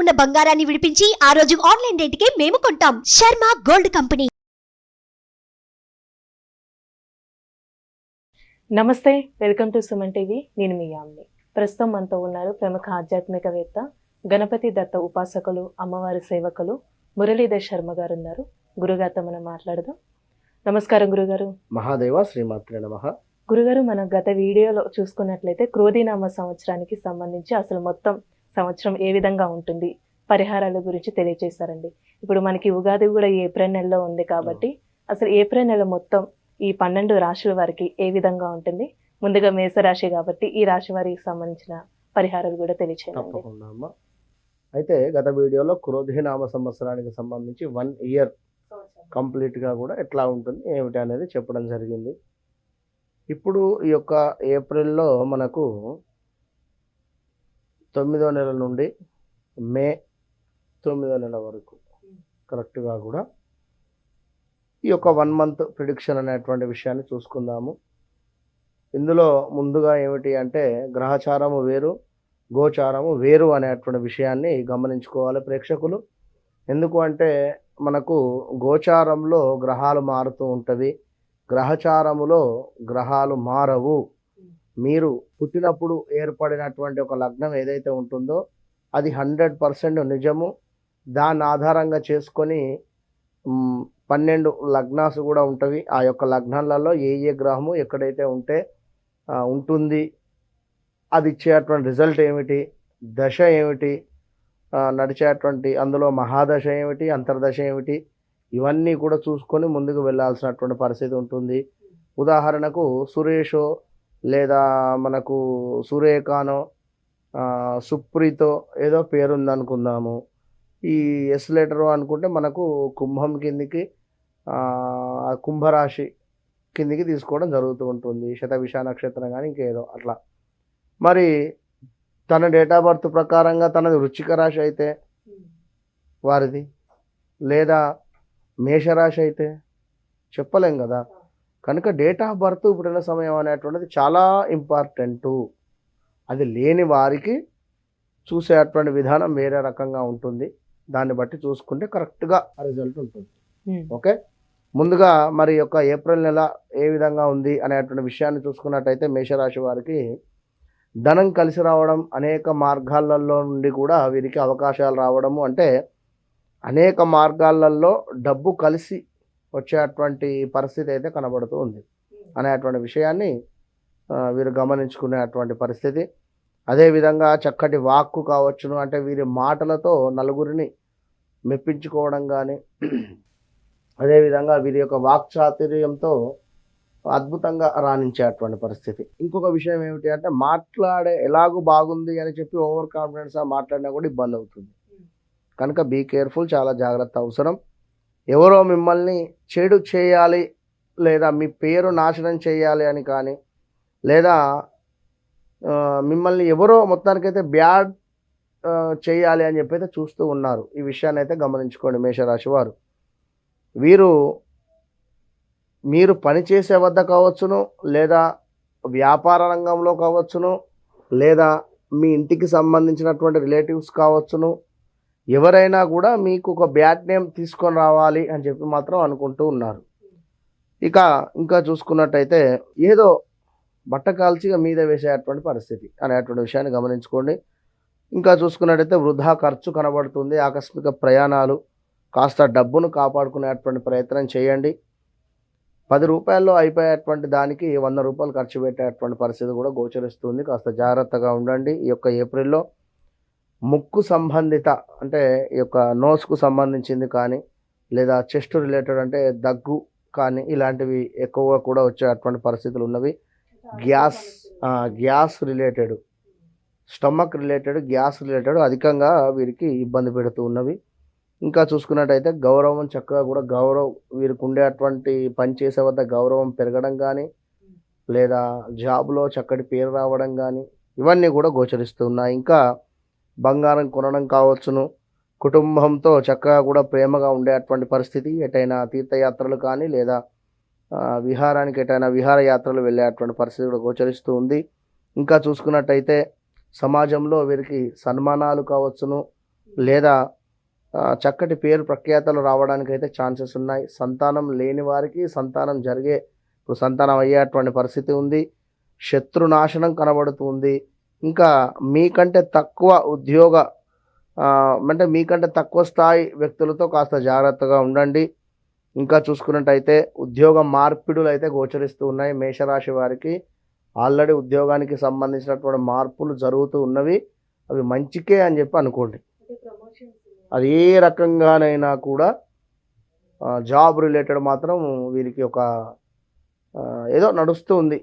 ఉన్న బంగారాన్ని విడిపించి ఆ రోజు ఆన్లైన్ రేటుకే మేము కొంటాం. Sharma gold company. నమస్తే వెల్కమ్ టు సుమన్ టీవీ. నేను మీ యామ్ని. ప్రస్తుతం మనతో ఉన్నారు ప్రముఖ ఆధ్యాత్మికవేత్త గణపతి దత్త ఉపాసకులు అమ్మవారి సేవకులు మురళీధర్ శర్మ గారు ఉన్నారు గురుగారితో మనం మాట్లాడదాం. నమస్కారం గురుగారు. మహాదేవ శ్రీమాత్రే నమ. గురుగారు మనం గత వీడియోలో చూసుకున్నట్లయితే క్రోధీనామ సంవత్సరానికి సంబంధించి అసలు మొత్తం సంవత్సరం ఏ విధంగా ఉంటుంది? పరిహారాల గురించి తెలియజేశారండి ఇప్పుడు మనకి ఉగాది కూడా ఏప్రిల్ నెలలో ఉంది కాబట్టి అసలు ఏప్రిల్ నెల మొత్తం ఈ పన్నెండు రాశుల వారికి ఏ విధంగా ఉంటుంది? ముందుగా మేషరాశి కాబట్టి ఈ రాశి వారికి సంబంధించిన పరిహారాలు కూడా తెలియచేయండి. తప్పకుండా అమ్మ. అయితే గత వీడియోలో క్రోధినామ సంవత్సరానికి సంబంధించి వన్ ఇయర్ కంప్లీట్గా కూడా ఎట్లా ఉంటుంది ఏమిటి అనేది చెప్పడం జరిగింది. ఇప్పుడు ఈ యొక్క ఏప్రిల్లో మనకు తొమ్మిదో నెల నుండి మే తొమ్మిదో నెల వరకు. కరెక్ట్గా కూడా ఈ యొక్క వన్ మంత్ ప్రిడిక్షన్ అనేటువంటి విషయాన్ని చూసుకుందాము. ఇందులో ముందుగా ఏమిటి అంటే గ్రహచారము వేరు గోచారము వేరు అనేటువంటి విషయాన్ని గమనించుకోవాలి ప్రేక్షకులు. ఎందుకు అంటే మనకు గోచారంలో గ్రహాలు మారుతూ ఉంటవి గ్రహచారములో గ్రహాలు మారవు. మీరు పుట్టినప్పుడు ఏర్పడినటువంటి ఒక లగ్నం ఏదైతే ఉంటుందో అది హండ్రెడ్ పర్సెంట్ నిజము. దాని ఆధారంగా చేసుకొని పన్నెండు లగ్నాసు కూడా ఉంటవి. ఆ యొక్క లగ్నాలలో ఏ ఏ గ్రహము ఎక్కడైతే ఉంటే ఉంటుంది అది ఇచ్చేటువంటి రిజల్ట్ ఏమిటి దశ ఏమిటి నడిచేటువంటి అందులో మహాదశ ఏమిటి అంతర్దశ ఏమిటి ఇవన్నీ కూడా చూసుకొని ముందుకు వెళ్ళాల్సినటువంటి పరిస్థితి ఉంటుంది. ఉదాహరణకు సురేషో లేదా మనకు సురేఖానో సుప్రీతో ఏదో పేరుంది అనుకుందాము ఈ ఎస్ లెటరు అనుకుంటే మనకు కుంభం కిందికి కుంభరాశి కిందికి తీసుకోవడం జరుగుతూ ఉంటుంది. శతవిష నక్షత్రం కానీ ఇంకేదో అట్లా. మరి తన డేట్ ఆఫ్ బర్త్ ప్రకారంగా తనది వృచ్చిక రాశి అయితే వారిది? లేదా మేషరాశి అయితే? చెప్పలేం కదా. కనుక డేట్ ఆఫ్ బర్త్ పుట్టిన సమయం అనేటువంటిది చాలా ఇంపార్టెంటు అది లేని వారికి చూసేటువంటి విధానం వేరే రకంగా ఉంటుంది. దాన్ని బట్టి చూసుకుంటే కరెక్ట్గా రిజల్ట్ ఉంటుంది. ఓకే ముందుగా మరి యొక్క ఏప్రిల్ నెల ఏ విధంగా ఉంది అనేటువంటి విషయాన్ని చూసుకున్నట్టయితే మేషరాశి వారికి ధనం కలిసి రావడం అనేక మార్గాలలో నుండి కూడా వీరికి అవకాశాలు రావడము అంటే అనేక మార్గాలలో డబ్బు కలిసి వచ్చేటువంటి పరిస్థితి అయితే కనబడుతూ ఉంది. అనేటువంటి విషయాన్ని వీరు గమనించుకునేటువంటి పరిస్థితి. అదేవిధంగా చక్కటి వాక్కు కావచ్చును. అంటే వీరి మాటలతో నలుగురిని మెప్పించుకోవడం కానీ అదేవిధంగా వీరి యొక్క వాక్చాతుర్యంతో అద్భుతంగా రాణించేటువంటి పరిస్థితి. ఇంకొక విషయం ఏమిటి అంటే మాట్లాడే ఎలాగూ బాగుంది అని చెప్పి ఓవర్ కాన్ఫిడెన్స్గా మాట్లాడినా కూడా ఇబ్బంది అవుతుంది. కనుక బీ కేర్ఫుల్ చాలా జాగ్రత్త అవసరం. ఎవరో మిమ్మల్ని చెడు చేయాలి లేదా మీ పేరు నాశనం చేయాలి అని కానీ లేదా మిమ్మల్ని ఎవరో మొత్తానికైతే బ్యాడ్ చేయాలి అని చెప్పి అయితే చూస్తూ ఉన్నారు. ఈ విషయాన్ని అయితే గమనించుకోండి మేషరాశి వారు. వీరు మీరు పనిచేసే వద్ద కావచ్చును లేదా వ్యాపార రంగంలో కావచ్చును లేదా మీ ఇంటికి సంబంధించినటువంటి రిలేటివ్స్ కావచ్చును ఎవరైనా కూడా మీకు ఒక బ్యాడ్ నేమ్ తీసుకొని రావాలి అని చెప్పి మాత్రం అనుకుంటూ ఉన్నారు. ఇక ఇంకా చూసుకున్నట్టయితే ఏదో బట్ట కాల్చిగా మీద వేసేటువంటి పరిస్థితి అనేటువంటి విషయాన్ని గమనించుకోండి. ఇంకా చూసుకున్నట్టయితే వృధా ఖర్చు కనబడుతుంది. ఆకస్మిక ప్రయాణాలు కాస్త డబ్బును కాపాడుకునేటువంటి ప్రయత్నం చేయండి. పది రూపాయల్లో అయిపోయేటువంటి దానికి వంద రూపాయలు ఖర్చు పెట్టేటువంటి పరిస్థితి కూడా గోచరిస్తుంది. కాస్త జాగ్రత్తగా ఉండండి. ఈ యొక్క ఏప్రిల్లో ముక్కు సంబంధిత అంటే ఈ యొక్క నోస్కు సంబంధించింది కానీ లేదా చెస్ట్ రిలేటెడ్ అంటే దగ్గు కానీ ఇలాంటివి ఎక్కువగా కూడా వచ్చేటువంటి పరిస్థితులు ఉన్నవి. Gas gas related stomach related gas related అధికంగా వీరికి ఇబ్బంది పెడుతూ ఉన్నవి. ఇంకా చూసుకున్నట్టయితే గౌరవం చక్కగా కూడా గౌరవం వీరికి ఉండేటువంటి పనిచేసే వద్ద గౌరవం పెరగడం కానీ లేదా జాబ్లో చక్కటి పేరు రావడం కానీ ఇవన్నీ కూడా గోచరిస్తున్నాయి ఇంకా బంగారం కొనడం కావచ్చును. కుటుంబంతో చక్కగా కూడా ప్రేమగా ఉండేటువంటి పరిస్థితి ఎటైనా తీర్థయాత్రలు కానీ లేదా విహారానికి ఎటైనా విహారయాత్రలు వెళ్ళేటువంటి పరిస్థితి కూడా గోచరిస్తూ ఉంది. ఇంకా చూసుకున్నట్టయితే సమాజంలో వీరికి సన్మానాలు కావచ్చును లేదా చక్కటి పేరు ప్రఖ్యాతలు రావడానికి అయితే ఛాన్సెస్ ఉన్నాయి. సంతానం లేని వారికి సంతానం జరిగే ఇప్పుడు సంతానం అయ్యేటువంటి పరిస్థితి ఉంది. శత్రునాశనం కనబడుతుంది ఇంకా మీకంటే తక్కువ ఉద్యోగ అంటే మీకంటే తక్కువ స్థాయి వ్యక్తులతో కాస్త జాగ్రత్తగా ఉండండి. ఇంకా చూసుకున్నట్టయితే ఉద్యోగ మార్పిడులు అయితే గోచరిస్తూ ఉన్నాయి మేషరాశి వారికి. ఆల్రెడీ ఉద్యోగానికి సంబంధించినటువంటి మార్పులు జరుగుతూ ఉన్నవి. అవి మంచికే అని చెప్పి అనుకోండి. అది ఏ రకంగానైనా కూడా జాబ్ రిలేటెడ్ మాత్రం వీరికి ఒక ఏదో నడుస్తూ ఉంది.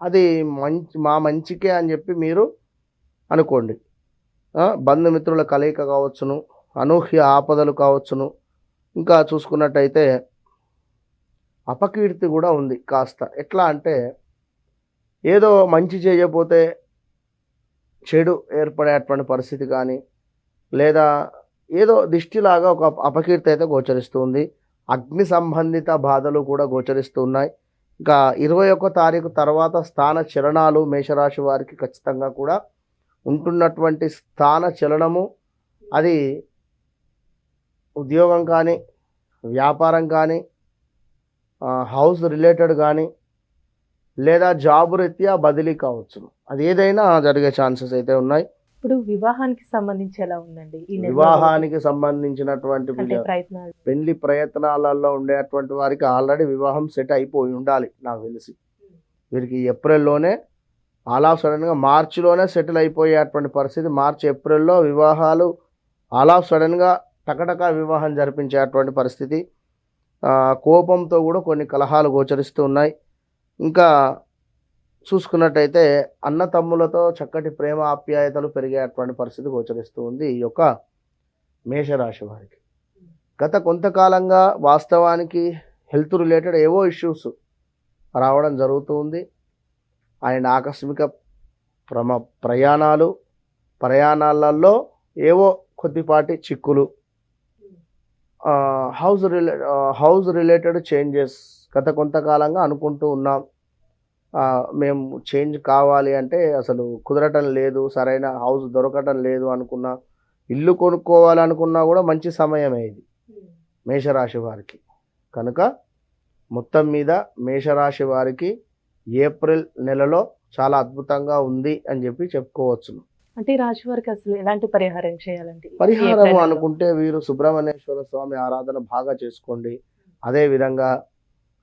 అది మంచి మా మంచికే అని చెప్పి మీరు అనుకోండి. బంధుమిత్రుల కలయిక కావచ్చును అనూహ్య ఆపదలు కావచ్చును. ఇంకా చూసుకున్నట్టయితే అపకీర్తి కూడా ఉంది కాస్త. ఎట్లా అంటే ఏదో మంచి చేయకపోతే చెడు ఏర్పడేటువంటి పరిస్థితి కానీ లేదా ఏదో దిష్టిలాగా ఒక అపకీర్తి అయితే గోచరిస్తుంది అగ్ని సంబంధిత బాధలు కూడా గోచరిస్తున్నాయి ఇంకా ఇరవై ఒక్క తారీఖు తర్వాత స్థాన చలనాలు మేషరాశి వారికి ఖచ్చితంగా కూడా ఉంటున్నటువంటి స్థాన చలనము అది ఉద్యోగం కానీ వ్యాపారం కానీ హౌస్ రిలేటెడ్ కానీ లేదా జాబ్ రీత్యా బదిలీ కావచ్చు అది ఏదైనా జరిగే ఛాన్సెస్ అయితే ఉన్నాయి. ఇప్పుడు వివాహానికి సంబంధించి ఎలా ఉందండి? వివాహానికి సంబంధించినటువంటి ప్రయత్నాలు. పెళ్ళి ప్రయత్నాలలో ఉండేటువంటి వారికి ఆల్రెడీ వివాహం సెట్ అయిపోయి ఉండాలి నాకు తెలిసి. వీరికి ఏప్రిల్లోనే ఆల్ ఆఫ్ సడన్గా మార్చిలోనే సెటిల్ అయిపోయేటువంటి పరిస్థితి. మార్చి ఏప్రిల్లో వివాహాలు ఆల్ ఆఫ్ సడన్గా టకటక వివాహం జరిపించేటువంటి పరిస్థితి. కోపంతో కూడా కొన్ని కలహాలు గోచరిస్తూ ఉన్నాయి. ఇంకా చూసుకున్నట్టయితే అన్న తమ్ములతో చక్కటి ప్రేమ ఆప్యాయతలు పెరిగేటువంటి పరిస్థితి గోచరిస్తూ ఉంది ఈ యొక్క మేషరాశి వారికి. గత కొంతకాలంగా వాస్తవానికి హెల్త్ రిలేటెడ్ ఏవో ఇష్యూస్ రావడం జరుగుతూ ఉంది. ఆయన ఆకస్మిక ప్రమ ప్రయాణాలు ప్రయాణాలలో ఏవో కొద్దిపాటి చిక్కులు house relay house related changes గత కొంతకాలంగా అనుకుంటూ ఉన్నాం. మేము చేంజ్ కావాలి అంటే అసలు కుదరటం లేదు సరైన హౌస్ దొరకటం లేదు అనుకున్నా ఇల్లు కొనుక్కోవాలనుకున్నా కూడా మంచి సమయమే ఇది. మేషరాశి వారికి. కనుక మొత్తం మీద మేషరాశి వారికి ఏప్రిల్ నెలలో చాలా అద్భుతంగా ఉంది అని చెప్పి చెప్పుకోవచ్చును అంటే రాశి వారికి అసలు ఎలాంటి పరిహారం చేయాలండి? పరిహారం? అనుకుంటే వీరు సుబ్రహ్మణ్యేశ్వర స్వామి ఆరాధన బాగా చేసుకోండి. అదే విధంగా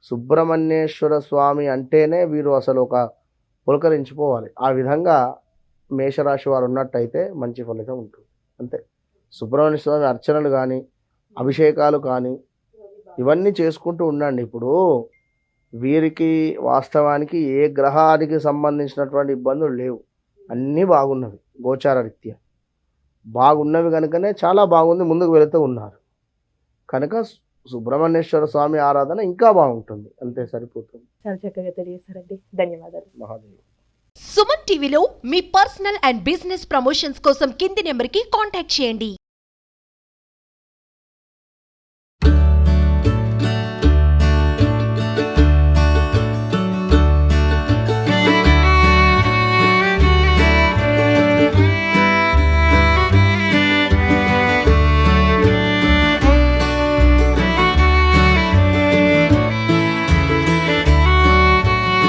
సుబ్రహ్మణ్యేశ్వర స్వామి అంటేనే వీరు అసలు ఒక పులకరించిపోవాలి. ఆ విధంగా మేషరాశి వారు ఉన్నట్టయితే మంచి ఫలితం ఉంటుంది. అంతే. సుబ్రహ్మణ్య స్వామి అర్చనలు కానీ అభిషేకాలు కానీ ఇవన్నీ చేసుకుంటూ ఉండండి. ఇప్పుడు వీరికి వాస్తవానికి ఏ గ్రహానికి సంబంధించినటువంటి ఇబ్బందులు లేవు. అన్నీ బాగున్నవి గోచార రీత్యా. బాగున్నవి కనుకనే చాలా బాగుంది ముందుకు వెళుతూ ఉన్నారు. కనుక సుబ్రహ్మణ్యేశ్వర స్వామి ఆరాధన ఇంకా బాగుంటుంది. అంతే సరిపోతుంది. చాలా చక్కగా తెలియజేశారండి. ధన్యవాదాలు. మహాదేవి. సుమన్ టీవీలో మీ పర్సనల్ అండ్ బిజినెస్ ప్రమోషన్స్ కోసం కింది నెంబర్కి కాంటాక్ట్ చేయండి.